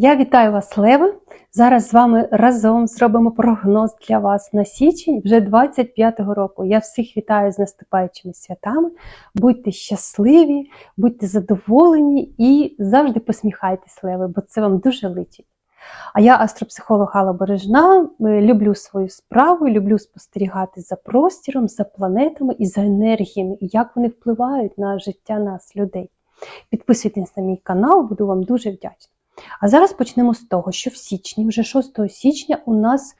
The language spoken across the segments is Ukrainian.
Я вітаю вас, Леви! Зараз з вами разом зробимо прогноз для вас на січень вже 25-го року. Я всіх вітаю з наступаючими святами. Будьте щасливі, будьте задоволені і завжди посміхайтесь, Леви, бо це вам дуже личить. А я астропсихолог Алла Бережна, е, люблю свою справу, люблю спостерігати за простіром, за планетами і за енергіями, і як вони впливають на життя нас, людей. Підписуйтесь на мій канал, буду вам дуже вдячна. А зараз почнемо з того, що в січні, вже 6 січня, у нас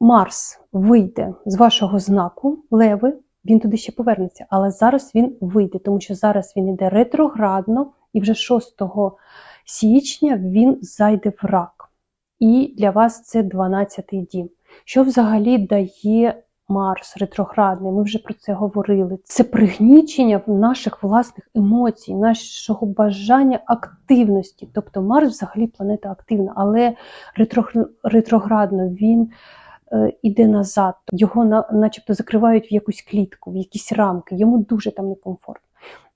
Марс вийде з вашого знаку Леви, він туди ще повернеться, але зараз він вийде, тому що зараз він йде ретроградно, і вже 6 січня він зайде в рак. І для вас це 12-й дім. Що взагалі дає Марс ретроградний? Ми вже про це говорили. Це пригнічення наших власних емоцій, нашого бажання активності. Тобто Марс взагалі планета активна, але ретроградно він е, іде назад, його на, начебто закривають в якусь клітку, в якісь рамки, йому дуже там некомфортно.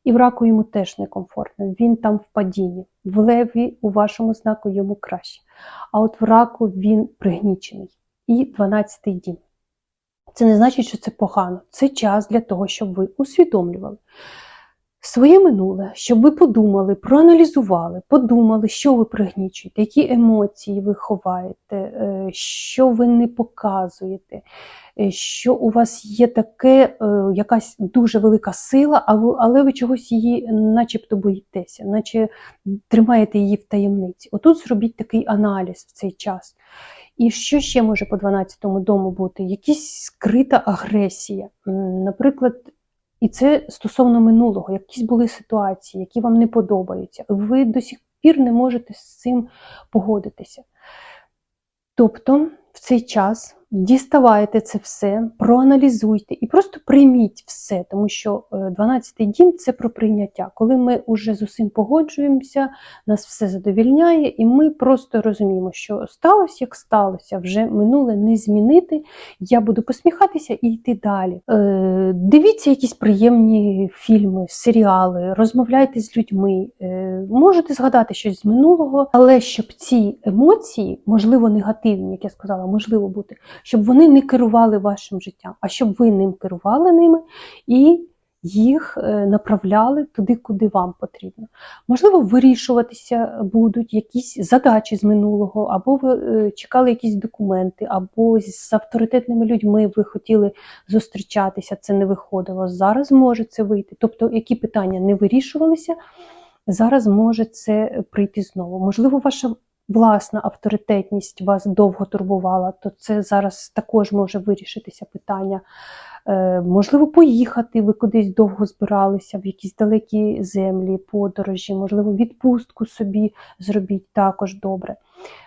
І в раку йому теж некомфортно, він там в падінні. В леві у вашому знаку йому краще. А от в раку він пригнічений. І 12-й дім. Це не значить, що це погано. Це час для того, щоб ви усвідомлювали своє минуле, щоб ви подумали, проаналізували, подумали, що ви пригнічуєте, які емоції ви ховаєте, е, що ви не показуєте, е, що у вас є таке, е, якась дуже велика сила, але ви чогось її начебто боїтеся, наче тримаєте її в таємниці. Отут зробіть такий аналіз в цей час. І що ще може по 12-му дому бути? Якась скрита агресія. Наприклад, і це стосовно минулого, якісь були ситуації, які вам не подобаються. Ви до сих пір не можете з цим погодитися. Тобто, в цей час діставайте це все, проаналізуйте і просто прийміть все, тому що 12-й е, дім це про прийняття. Коли ми вже з усім погоджуємося, нас все задовільняє, і ми просто розуміємо, що сталося, як сталося, вже минуле не змінити. Я буду посміхатися і йти далі. Е, Дивіться якісь приємні фільми, серіали, розмовляйте з людьми, е, можете згадати щось з минулого, але щоб ці емоції, можливо, негативні, як я сказала, можливо бути щоб вони не керували вашим життям, а щоб ви ним керували ними і їх е, направляли туди, куди вам потрібно. Можливо, вирішуватися будуть якісь задачі з минулого, або ви е, чекали якісь документи, або з авторитетними людьми ви хотіли зустрічатися, це не виходило. Зараз може це вийти. Тобто, які питання не вирішувалися, зараз може це прийти знову. Можливо, ваша власна авторитетність вас довго турбувала, то це зараз також може вирішитися питання. Е, можливо, поїхати, ви кудись довго збиралися, в якісь далекі землі, подорожі, можливо, відпустку собі зробіть також добре.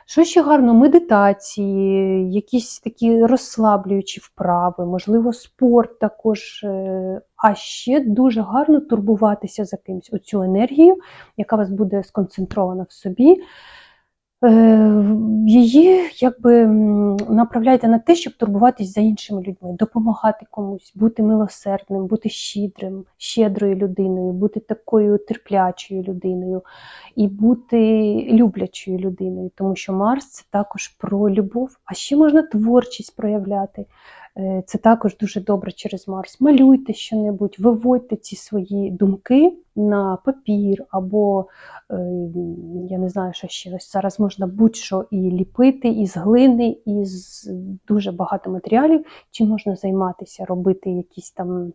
Що ще гарно, медитації, якісь такі розслаблюючі вправи, можливо, спорт також. Е, а ще дуже гарно турбуватися за кимось оцю енергію, яка вас буде сконцентрована в собі. Е, її якби направляйте на те, щоб турбуватись за іншими людьми, допомагати комусь, бути милосердним, бути щедрим, щедрою людиною, бути такою терплячою людиною і бути люблячою людиною, тому що Марс це також про любов, а ще можна творчість проявляти. Е, це також дуже добре через Марс. Малюйте що-небудь, виводьте ці свої думки на папір, або, е, я не знаю, що ще зараз можна будь-що і ліпити, із глини, із дуже багато матеріалів, чим можна займатися, робити якісь там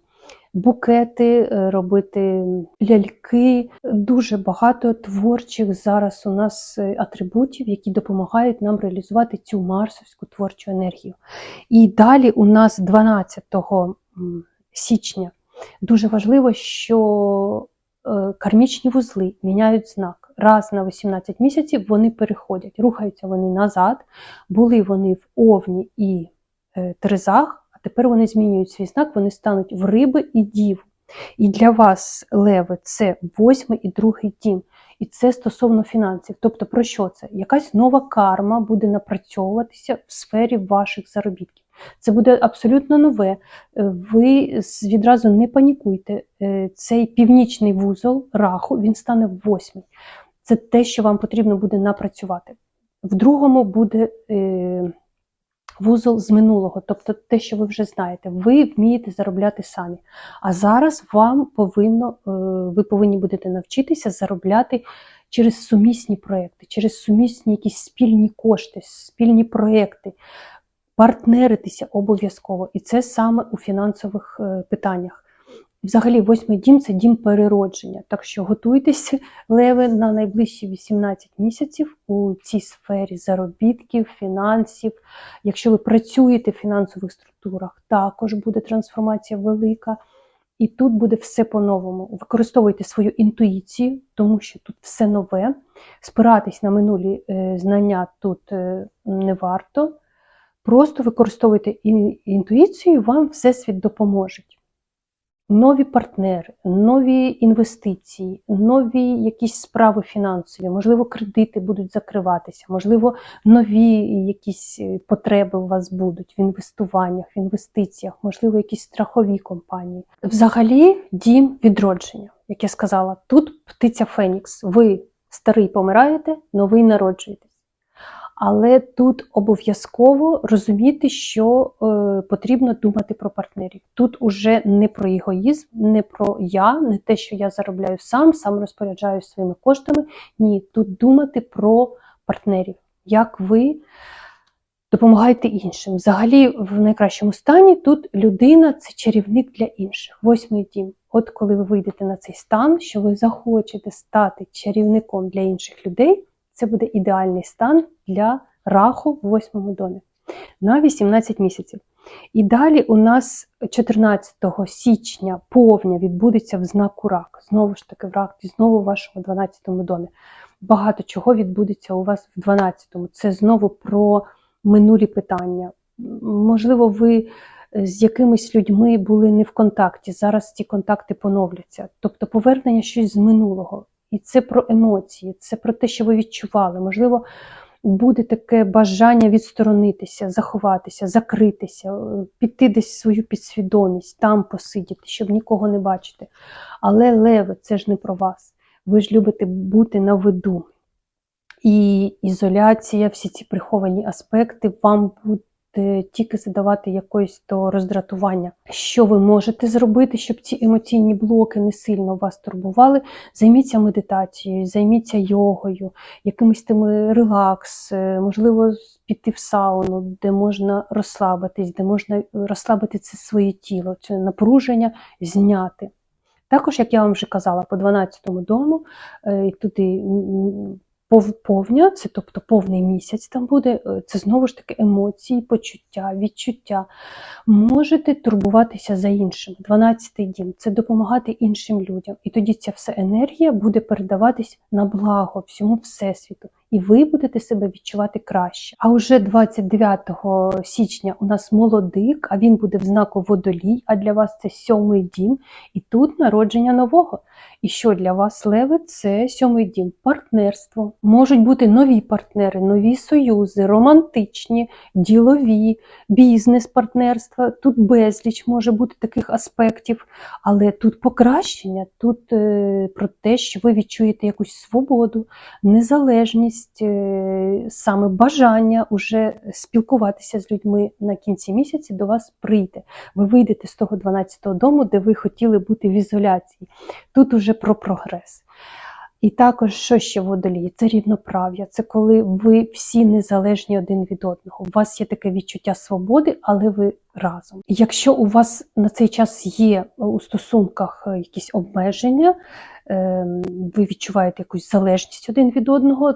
букети, е, робити ляльки. Дуже багато творчих зараз у нас е, атрибутів, які допомагають нам реалізувати цю марсовську творчу енергію. І далі у нас 12 січня дуже важливо, що е, кармічні вузли міняють знак. Раз на 18 місяців вони переходять, рухаються вони назад, були вони в Овні і Терезах, а тепер вони змінюють свій знак, вони стануть в риби і діву. І для вас, леви, це восьмий і другий дім. І це стосовно фінансів. Тобто, про що це? Якась нова карма буде напрацьовуватися в сфері ваших заробітків. Це буде абсолютно нове. Ви відразу не панікуйте. Е, цей північний вузол раху він стане восьмий. це те, що вам потрібно буде напрацювати. В другому буде е, вузол з минулого, тобто те, що ви вже знаєте, ви вмієте заробляти самі. А зараз вам повинно, е, ви повинні будете навчитися заробляти через сумісні проекти, через сумісні якісь спільні кошти, спільні проекти, партнеритися обов'язково. І це саме у фінансових е, питаннях. Взагалі, восьмий дім це дім переродження. Так що готуйтеся, леви, на найближчі 18 місяців у цій сфері заробітків, фінансів. Якщо ви працюєте в фінансових структурах, також буде трансформація велика. І тут буде все по-новому. Використовуйте свою інтуїцію, тому що тут все нове. Спиратись на минулі е, знання тут е, не варто. Просто використовуйте інтуїцію, вам всесвіт допоможе. Нові партнери, нові інвестиції, нові якісь справи фінансові, можливо, кредити будуть закриватися, можливо, нові якісь е, потреби у вас будуть в інвестуваннях, в інвестиціях, можливо, якісь страхові компанії. Взагалі, дім відродження, як я сказала, тут птиця Фенікс. Ви старий помираєте, новий народжуєтесь. Але тут обов'язково розуміти, що е, потрібно думати про партнерів. Тут уже не про егоїзм, не про я, не те, що я заробляю сам, сам розпоряджаюся своїми коштами. Ні, тут думати про партнерів, як ви допомагаєте іншим. Взагалі, в найкращому стані тут людина це чарівник для інших. Восьмий дім. От коли ви вийдете на цей стан, що ви захочете стати чарівником для інших людей, це буде ідеальний стан для раху в восьмому домі на 18 місяців. І далі у нас 14 січня повня відбудеться в знаку рак. Знову ж таки, в ракі, знову в вашому 12 домі. Багато чого відбудеться у вас в 12-му. Це знову про минулі питання. Можливо, ви з якимись людьми були не в контакті. Зараз ці контакти поновляться. Тобто повернення щось з минулого. І це про емоції, це про те, що ви відчували. Можливо, буде таке бажання відсторонитися, заховатися, закритися, е, піти десь в свою підсвідомість, там посидіти, щоб нікого не бачити. Але леви, це ж не про вас. Ви ж любите бути на виду. І ізоляція, всі ці приховані аспекти вам тільки задавати якось то роздратування. Що ви можете зробити, щоб ці емоційні блоки не сильно вас турбували? Займіться медитацією, займіться йогою, якимось тими релакс, е, можливо, піти в сауну, де можна розслабитись, де можна розслабити це своє тіло, це напруження зняти. Також, як я вам вже казала, по 12-му дому е, туди повня, це тобто повний місяць там буде, е, це знову ж таки емоції, почуття, відчуття. Можете турбуватися за іншим. 12-й дім це допомагати іншим людям. І тоді ця вся енергія буде передаватись на благо всьому всесвіту. І ви будете себе відчувати краще. А вже 29 січня у нас молодик, а він буде в знаку водолій, а для вас це сьомий дім. І тут народження нового. І що для вас, леви, це сьомий дім, партнерство. Можуть бути нові партнери, нові союзи, романтичні, ділові, бізнес-партнерства. Тут безліч може бути таких аспектів, але тут покращення, тут е, про те, що ви відчуєте якусь свободу, незалежність, е, саме бажання уже спілкуватися з людьми на кінці місяці до вас прийде. Ви вийдете з того 12-го дому, де ви хотіли бути в ізоляції. Тут уже про прогрес. І також, що ще водолії? Це рівноправ'я. Це коли ви всі незалежні один від одного. У вас є таке відчуття свободи, але ви разом. Якщо у вас на цей час є у стосунках якісь обмеження, ем, ви відчуваєте якусь залежність один від одного,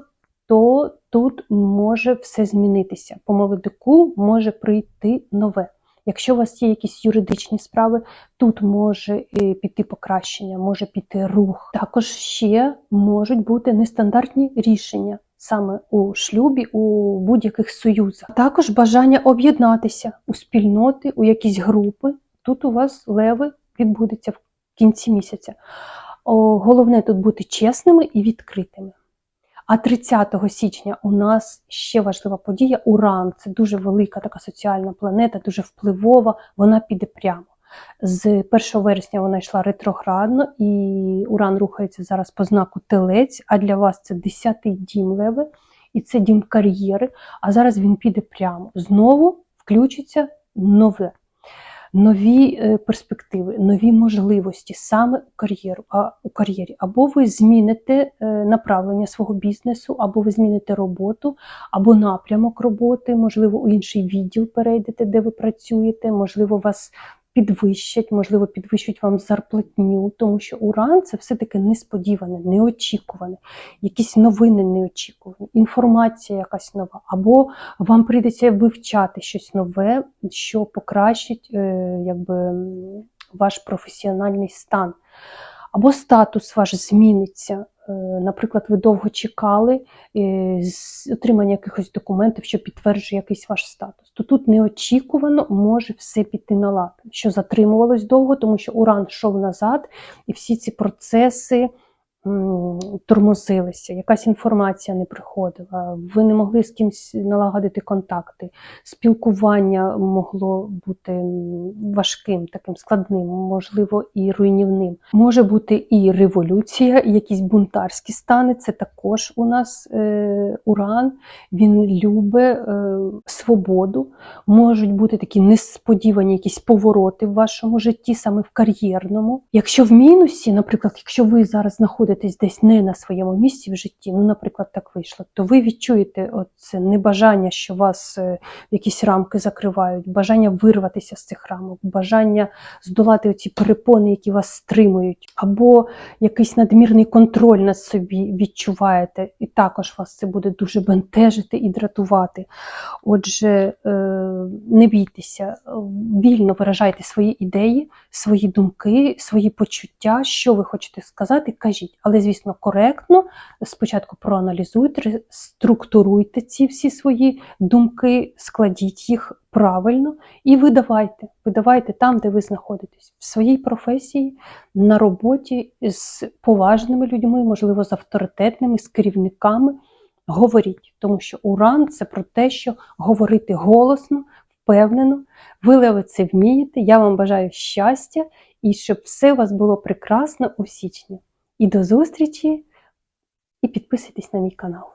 то тут може все змінитися. По молодику може прийти нове. Якщо у вас є якісь юридичні справи, тут може е, піти покращення, може піти рух. Також ще можуть бути нестандартні рішення саме у шлюбі, у будь-яких союзах. Також бажання об'єднатися у спільноти, у якісь групи. Тут у вас леви відбудеться в кінці місяця. Головне тут бути чесними і відкритими. А 30 січня у нас ще важлива подія Уран. Це дуже велика така соціальна планета, дуже впливова. Вона піде прямо. З 1 вересня вона йшла ретроградно, і Уран рухається зараз по знаку Телець, а для вас це 10-й дім Леви, і це дім кар'єри. А зараз він піде прямо. Знову включиться нове. Нові е, перспективи, нові можливості саме у, кар'єру, а, у кар'єрі. Або ви зміните е, направлення свого бізнесу, або ви зміните роботу, або напрямок роботи, можливо, у інший відділ перейдете, де ви працюєте, можливо, вас підвищать, можливо, підвищать вам зарплатню, тому що уран це все-таки несподіване, неочікуване, якісь новини неочікувані, інформація якась нова, або вам прийдеться вивчати щось нове, що покращить е, якби, ваш професіональний стан. Або статус ваш зміниться. Е, Наприклад, ви довго чекали е, з отримання якихось документів, що підтверджує якийсь ваш статус. То тут неочікувано може все піти на лад, що затримувалось довго, тому що уран йшов назад, і всі ці процеси тормозилися, якась інформація не приходила, ви не могли з кимось налагодити контакти, спілкування могло бути важким, таким складним, можливо, і руйнівним. Може бути і революція, і якісь бунтарські стани. Це також у нас е, уран. Він любить е, свободу. Можуть бути такі несподівані якісь повороти в вашому житті, саме в кар'єрному. Якщо в мінусі, наприклад, якщо ви зараз знаходитесь десь не на своєму місці в житті, ну, наприклад, так вийшло, то ви відчуєте це небажання, що вас е, якісь рамки закривають, бажання вирватися з цих рамок, бажання здолати оці перепони, які вас стримують, або якийсь надмірний контроль над собі відчуваєте, і також вас це буде дуже бентежити і дратувати. Отже, е, не бійтеся, вільно виражайте свої ідеї, свої думки, свої почуття, що ви хочете сказати, кажіть. Але, звісно, коректно спочатку проаналізуйте, структуруйте ці всі свої думки, складіть їх правильно і видавайте. Видавайте там, де ви знаходитесь, в своїй професії, на роботі з поважними людьми, можливо, з авторитетними, з керівниками. Говоріть, тому що уран це про те, що говорити голосно, впевнено. Ви це вмієте. Я вам бажаю щастя і щоб все у вас було прекрасно у січні. І до зустрічі! І підписуйтесь на мій канал.